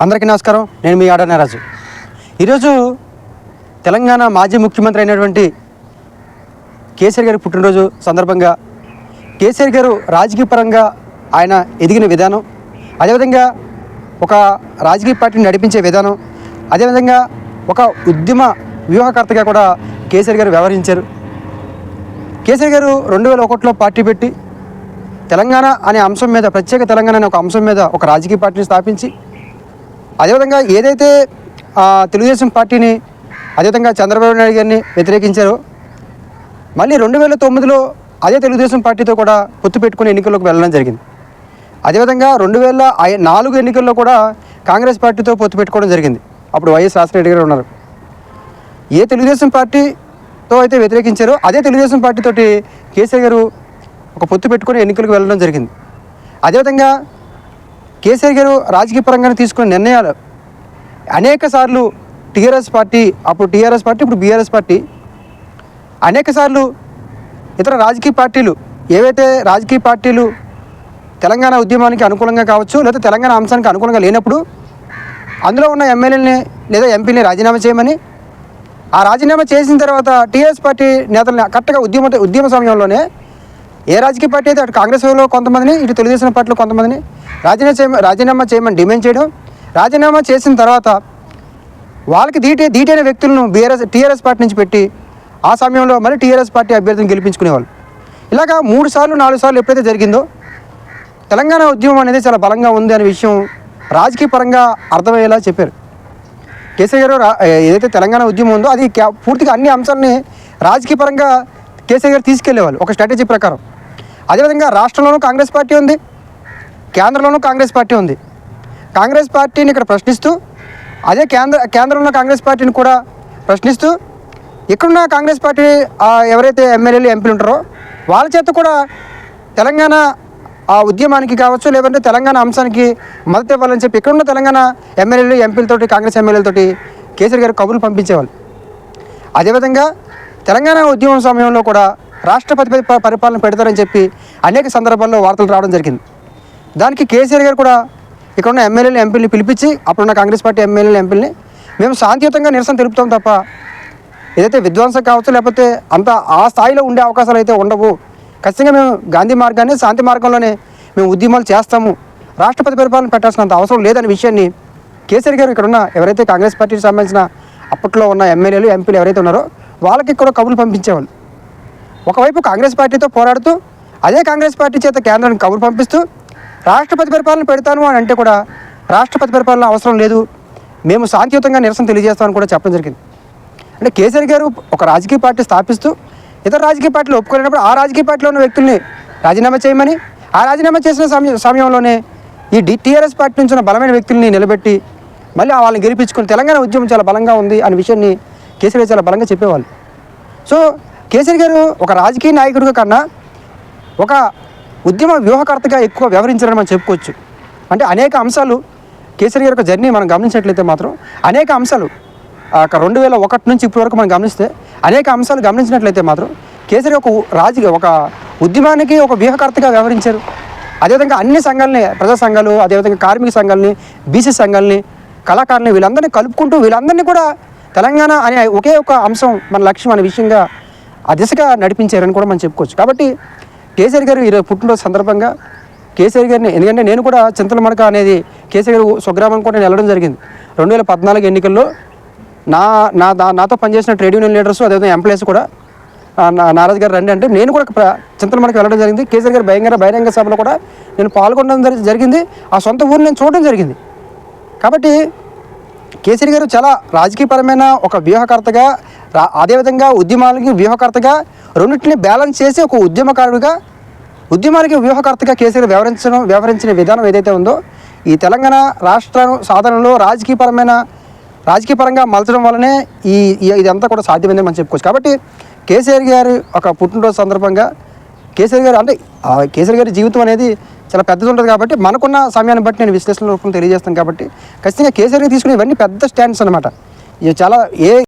అందరికీ నమస్కారం. నేను మీ ఆడ నారాజు. ఈరోజు తెలంగాణ మాజీ ముఖ్యమంత్రి అయినటువంటి కేసీఆర్ గారి పుట్టినరోజు సందర్భంగా కేసీఆర్ గారు రాజకీయ పరంగా ఆయన ఎదిగిన విధానం అదేవిధంగా ఒక రాజకీయ పార్టీని నడిపించే విధానం అదేవిధంగా ఒక ఉద్యమ వ్యూహకర్తగా కూడా కేసీఆర్ గారు వ్యవహరించారు. కేసీఆర్ గారు రెండు వేల ఒకటిలో పార్టీ పెట్టి తెలంగాణ అనే అంశం మీద ప్రత్యేక తెలంగాణ అనే ఒక అంశం మీద ఒక రాజకీయ పార్టీని స్థాపించి అదేవిధంగా ఏదైతే తెలుగుదేశం పార్టీని అదేవిధంగా చంద్రబాబు నాయుడు గారిని వ్యతిరేకించారో మళ్ళీ రెండు వేల తొమ్మిదిలో అదే తెలుగుదేశం పార్టీతో కూడా పొత్తు పెట్టుకుని ఎన్నికల్లోకి వెళ్ళడం జరిగింది. అదేవిధంగా రెండు వేల నాలుగు ఎన్నికల్లో కూడా కాంగ్రెస్ పార్టీతో పొత్తు పెట్టుకోవడం జరిగింది. అప్పుడు వైఎస్ రాజశేఖర గారు ఉన్నారు. ఏ తెలుగుదేశం పార్టీతో అయితే వ్యతిరేకించారో అదే తెలుగుదేశం పార్టీతోటి కేసీఆర్ గారు ఒక పొత్తు పెట్టుకుని ఎన్నికలకు వెళ్ళడం జరిగింది. అదేవిధంగా కేసీఆర్ గారు రాజకీయ పరంగానే తీసుకున్న నిర్ణయాలు. అనేక సార్లు టీఆర్ఎస్ పార్టీ అప్పుడు టీఆర్ఎస్ పార్టీ ఇప్పుడు బీఆర్ఎస్ పార్టీ. అనేక సార్లు ఇతర రాజకీయ పార్టీలు ఏవైతే రాజకీయ పార్టీలు తెలంగాణ ఉద్యమానికి అనుకూలంగా కావచ్చు లేదా తెలంగాణ అంశానికి అనుకూలంగా లేనప్పుడు అందులో ఉన్న ఎమ్మెల్యేని లేదా ఎంపీని రాజీనామా చేయమని ఆ రాజీనామా చేసిన తర్వాత టీఆర్ఎస్ పార్టీ నేతల్ని కరెక్ట్గా ఉద్యమ ఉద్యమ సమయంలోనే ఏ రాజకీయ పార్టీ అయితే అటు కాంగ్రెస్లో కొంతమందిని ఇటు తెలుగుదేశం పార్టీలో కొంతమందిని రాజీనామా చేయ రాజీనామా చేయమని డిమాండ్ చేయడం రాజీనామా చేసిన తర్వాత వాళ్ళకి దీటే దీటైన వ్యక్తులను బీఆర్ఎస్ టీఆర్ఎస్ పార్టీ నుంచి పెట్టి ఆ సమయంలో మళ్ళీ టీఆర్ఎస్ పార్టీ అభ్యర్థిని గెలిపించుకునేవాళ్ళు. ఇలాగా మూడు సార్లు నాలుగు సార్లు ఎప్పుడైతే జరిగిందో తెలంగాణ ఉద్యమం అనేది చాలా బలంగా ఉంది అనే విషయం రాజకీయ పరంగా అర్థమయ్యేలా చెప్పారు. కేసీఆర్ గారు ఏదైతే తెలంగాణ ఉద్యమం ఉందో అది పూర్తిగా అన్ని అంశాలని రాజకీయ పరంగా కేసీఆర్ గారు తీసుకెళ్ళేవాళ్ళు ఒక స్ట్రాటజీ ప్రకారం. అదేవిధంగా రాష్ట్రంలోనూ కాంగ్రెస్ పార్టీ ఉంది కేంద్రంలోనూ కాంగ్రెస్ పార్టీ ఉంది. కాంగ్రెస్ పార్టీని ఇక్కడ ప్రశ్నిస్తూ అదే కేంద్ర కేంద్రంలో కాంగ్రెస్ పార్టీని కూడా ప్రశ్నిస్తూ ఇక్కడున్న కాంగ్రెస్ పార్టీ ఎవరైతే ఎమ్మెల్యేలు ఎంపీలు ఉంటారో వాళ్ళ చేత కూడా తెలంగాణ ఆ ఉద్యమానికి కావచ్చు లేదంటే తెలంగాణ అంశానికి మద్దతు ఇవ్వాలని చెప్పి ఇక్కడున్న తెలంగాణ ఎమ్మెల్యేలు ఎంపీలతోటి కాంగ్రెస్ ఎమ్మెల్యేలతోటి కేసీఆర్ గారు కబుర్లు పంపించేవాళ్ళు. అదేవిధంగా తెలంగాణ ఉద్యమం సమయంలో కూడా రాష్ట్రపతి పరిపాలన పెడతారని చెప్పి అనేక సందర్భాల్లో వార్తలు రావడం జరిగింది. దానికి కేసీఆర్ గారు కూడా ఇక్కడ ఉన్న ఎమ్మెల్యేలు ఎంపీలు పిలిపించి అప్పుడున్న కాంగ్రెస్ పార్టీ ఎమ్మెల్యేలు ఎంపీలని మేము శాంతియుతంగా నిరసన తెలుపుతాం తప్ప ఏదైతే విధ్వంసం కావచ్చు లేకపోతే అంత ఆ స్థాయిలో ఉండే అవకాశాలు అయితే ఉండవు. ఖచ్చితంగా మేము గాంధీ మార్గాన్ని శాంతి మార్గంలోనే మేము ఉద్యమాలు చేస్తాము. రాష్ట్రపతి పరిపాలన పెట్టాల్సినంత అవసరం లేదనే విషయాన్ని కేసీఆర్ గారు ఇక్కడ ఉన్న ఎవరైతే కాంగ్రెస్ పార్టీకి సంబంధించిన అప్పట్లో ఉన్న ఎమ్మెల్యేలు ఎంపీలు ఎవరైతే ఉన్నారో వాళ్ళకి కూడా కబుర్లు పంపించేవాళ్ళు. ఒకవైపు కాంగ్రెస్ పార్టీతో పోరాడుతూ అదే కాంగ్రెస్ పార్టీ చేత కేంద్రానికి కబురు పంపిస్తూ రాష్ట్రపతి పరిపాలన పెడతాను అని అంటే కూడా రాష్ట్రపతి పరిపాలన అవసరం లేదు. మేము శాంతియుతంగా నిరసన తెలియజేస్తామని కూడా చెప్పడం జరిగింది. అంటే కేసీఆర్ గారు ఒక రాజకీయ పార్టీ స్థాపిస్తూ ఇతర రాజకీయ పార్టీలు ఒప్పుకోలేనప్పుడు ఆ రాజకీయ పార్టీలో ఉన్న వ్యక్తుల్ని రాజీనామా చేయమని ఆ రాజీనామా చేసిన సమయ సమయంలోనే ఈ డి టీఆర్ఎస్ పార్టీ నుంచి ఉన్న బలమైన వ్యక్తుల్ని నిలబెట్టి మళ్ళీ వాళ్ళని గెలిపించుకుని తెలంగాణ ఉద్యమం చాలా బలంగా ఉంది అనే విషయాన్ని కేసీఆర్ చాలా బలంగా చెప్పేవాళ్ళు. సో కేసీఆర్ గారు ఒక రాజకీయ నాయకుడిగా కన్నా ఒక ఉద్యమ వ్యూహకర్తగా ఎక్కువ వ్యవహరించారని మనం చెప్పుకోవచ్చు. అంటే అనేక అంశాలు కేసీఆర్ గారి యొక్క జర్నీ మనం గమనించినట్లయితే మాత్రం అనేక అంశాలు ఆ రెండు వేల ఒకటి నుంచి ఇప్పటి వరకు మనం గమనిస్తే అనేక అంశాలు గమనించినట్లయితే మాత్రం కేసీఆర్ ఒక రాజకీయ ఒక ఉద్యమానికి ఒక వ్యూహకర్తగా వ్యవహరించారు. అదేవిధంగా అన్ని సంఘాలని ప్రజా సంఘాలు అదేవిధంగా కార్మిక సంఘాలని బీసీ సంఘాలని కళాకారులని వీళ్ళందరినీ కలుపుకుంటూ వీళ్ళందరినీ కూడా తెలంగాణ అనే ఒకే ఒక అంశం మన లక్ష్యం అనే విషయంగా ఆ దిశగా నడిపించారని కూడా మనం చెప్పుకోవచ్చు. కాబట్టి కేసీఆర్ గారు ఈరోజు పుట్టినరోజు సందర్భంగా కేసీఆర్ గారిని ఎందుకంటే నేను కూడా చింతల మడక అనేది కేసీఆర్ గారు స్వగ్రామం కూడా నేను వెళ్ళడం జరిగింది. రెండు వేల పద్నాలుగు ఎన్నికల్లో నా నా నా- నాతో పనిచేసిన ట్రేడ్ యూనియన్ లీడర్స్ అదేవిధంగా ఎంప్లాయీస్ కూడా నారాజ్ నా గారు రండి అంటే నేను కూడా ప్ర- చింతల మడక వెళ్ళడం జరిగింది. కేసీఆర్ గారు భయంకర బహిరంగ సభలో కూడా నేను పాల్గొనడం జరిగింది. ఆ సొంత ఊరు నేను చూడడం జరిగింది. కాబట్టి కేసీఆర్ గారు చాలా రాజకీయపరమైన ఒక వ్యూహకర్తగా రా- అదేవిధంగా ఉద్యమాలకి వ్యూహకర్తగా రెండింటిని బ్యాలెన్స్ చేసి ఒక ఉద్యమకారుడిగా ఉద్యమానికి వ్యూహకర్తగా కేసీఆర్ వ్యవహరించడం వ్యవహరించిన విధానం ఏదైతే ఉందో ఈ తెలంగాణ రాష్ట్ర సాధనలో రాజకీయపరమైన రాజకీయపరంగా మలచడం వల్లనే ఈ ఇదంతా కూడా సాధ్యమైందని మనం చెప్పుకోవచ్చు. కాబట్టి కేసీఆర్ గారి ఒక పుట్టినరోజు సందర్భంగా కేసీఆర్ గారు అంటే కేసీఆర్ గారి జీవితం అనేది చాలా పెద్దది ఉంటుంది కాబట్టి మనకున్న సమయాన్ని బట్టి నేను విశ్లేషణ రూపంలో తెలియజేస్తాను కాబట్టి ఖచ్చితంగా కేసీఆర్ గారు తీసుకునే ఇవన్నీ పెద్ద స్టాండ్స్ అనమాట ఇవి చాలా ఏ